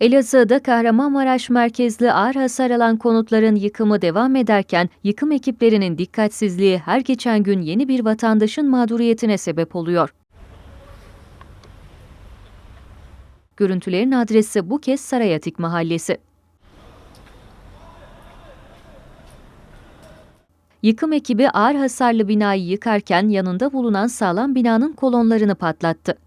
Elazığ'da Kahramanmaraş merkezli ağır hasar alan konutların yıkımı devam ederken yıkım ekiplerinin dikkatsizliği her geçen gün yeni bir vatandaşın mağduriyetine sebep oluyor. Görüntülerin adresi bu kez Sarayatik Mahallesi. Yıkım ekibi ağır hasarlı binayı yıkarken yanında bulunan sağlam binanın kolonlarını patlattı.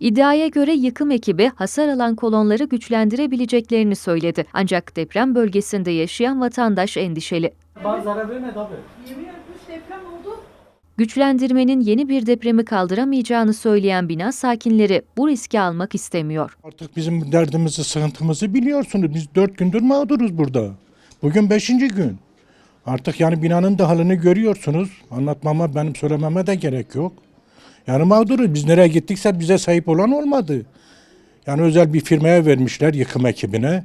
İddiaya göre yıkım ekibi hasar alan kolonları güçlendirebileceklerini söyledi. Ancak deprem bölgesinde yaşayan vatandaş endişeli. Bana zarar vermedi abi. Yemin ederim üç deprem oldu. Güçlendirmenin yeni bir depremi kaldıramayacağını söyleyen bina sakinleri bu riski almak istemiyor. Artık bizim derdimizi, sıkıntımızı biliyorsunuz. Biz dört gündür mağduruz burada. Bugün beşinci gün. Artık yani binanın da halini görüyorsunuz. Anlatmama, benim söylememe de gerek yok. Yani mağduruz. Biz nereye gittikse bize sahip olan olmadı. Yani özel bir firmaya vermişler yıkım ekibine.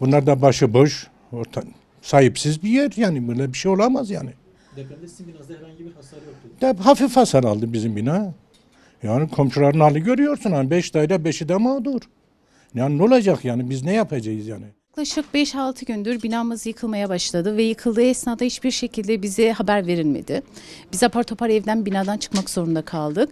Bunlar da başıboş, orta, sahipsiz bir yer. Yani böyle bir şey olamaz yani. Depremde sizin binanızda herhangi bir hasar yoktu. De hafif hasar aldı bizim bina. Yani komşuların hali görüyorsun. Hani beş daire beşi de mağdur. Yani ne olacak yani biz ne yapacağız yani? Yaklaşık 5-6 gündür binamız yıkılmaya başladı ve yıkıldığı esnada hiçbir şekilde bize haber verilmedi. Biz apar topar evden binadan çıkmak zorunda kaldık.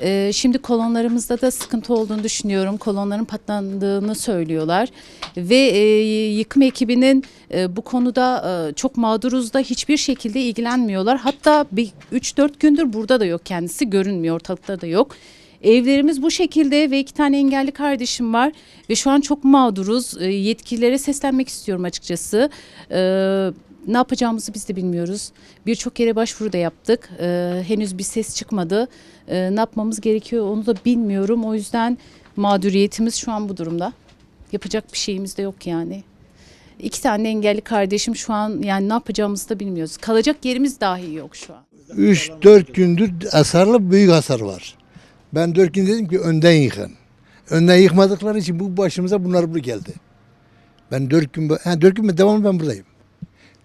Ee, şimdi kolonlarımızda da sıkıntı olduğunu düşünüyorum. Kolonların patlandığını söylüyorlar ve e, yıkım ekibinin e, bu konuda e, çok mağduruz da hiçbir şekilde ilgilenmiyorlar. Hatta bir 3-4 gündür burada da yok kendisi görünmüyor ortalıkta da yok. Evlerimiz bu şekilde ve iki tane engelli kardeşim var ve şu an çok mağduruz. E, Yetkililere seslenmek istiyorum açıkçası. E, ne yapacağımızı biz de bilmiyoruz. Birçok yere başvuru da yaptık. E, henüz bir ses çıkmadı. E, ne yapmamız gerekiyor onu da bilmiyorum. O yüzden mağduriyetimiz şu an bu durumda. Yapacak bir şeyimiz de yok yani. İki tane engelli kardeşim şu an yani ne yapacağımızı da bilmiyoruz. Kalacak yerimiz dahi yok şu an. 3-4 gündür hasarlı büyük hasar var. Ben 4 gün dedim ki önden yıkın. Önden yıkmadıkları için bu başımıza bunlar bu geldi. Ben 4 gün, ha 4 gün mü devamlı ben buradayım.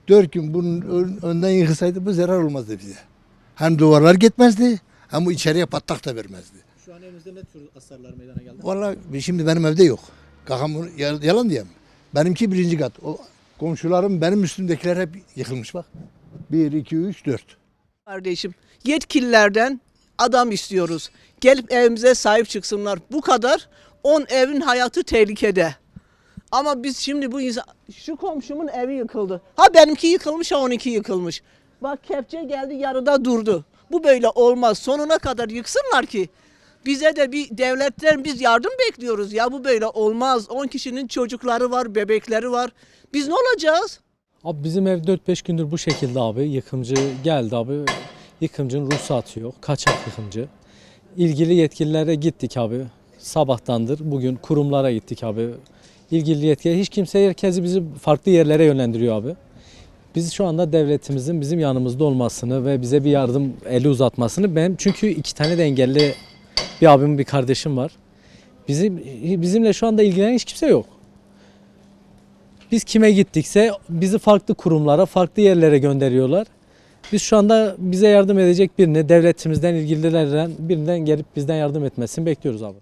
4 gün bunun ön- önden yıkılsaydı bu zarar olmazdı bize. Hem duvarlar gitmezdi hem bu içeriye patlak da vermezdi. Şu an evinizde ne tür hasarlar meydana geldi? Vallahi şimdi benim evde yok. Kakam bunu yal- yalan diyeyim. Benimki birinci kat. O komşularım benim üstümdekiler hep yıkılmış bak. 1, 2, 3, 4. Kardeşim yetkililerden adam istiyoruz. Gelip evimize sahip çıksınlar. Bu kadar 10 evin hayatı tehlikede. Ama biz şimdi bu insan şu komşumun evi yıkıldı. Ha benimki yıkılmış ha onunki yıkılmış. Bak kepçe geldi yarıda durdu. Bu böyle olmaz. Sonuna kadar yıksınlar ki bize de bir devletten biz yardım bekliyoruz. Ya bu böyle olmaz. 10 kişinin çocukları var, bebekleri var. Biz ne olacağız? Abi bizim ev 4-5 gündür bu şekilde abi. Yıkımcı geldi abi. Yıkımcının ruhsatı yok. Kaçak yıkımcı. İlgili yetkililere gittik abi. Sabahtandır. Bugün kurumlara gittik abi. İlgili yetkili hiç kimse herkesi bizi farklı yerlere yönlendiriyor abi. Biz şu anda devletimizin bizim yanımızda olmasını ve bize bir yardım eli uzatmasını ben çünkü iki tane de engelli bir abim bir kardeşim var. Bizim bizimle şu anda ilgilenen hiç kimse yok. Biz kime gittikse bizi farklı kurumlara, farklı yerlere gönderiyorlar. Biz şu anda bize yardım edecek birini, devletimizden ilgililerden birinden gelip bizden yardım etmesini bekliyoruz abi.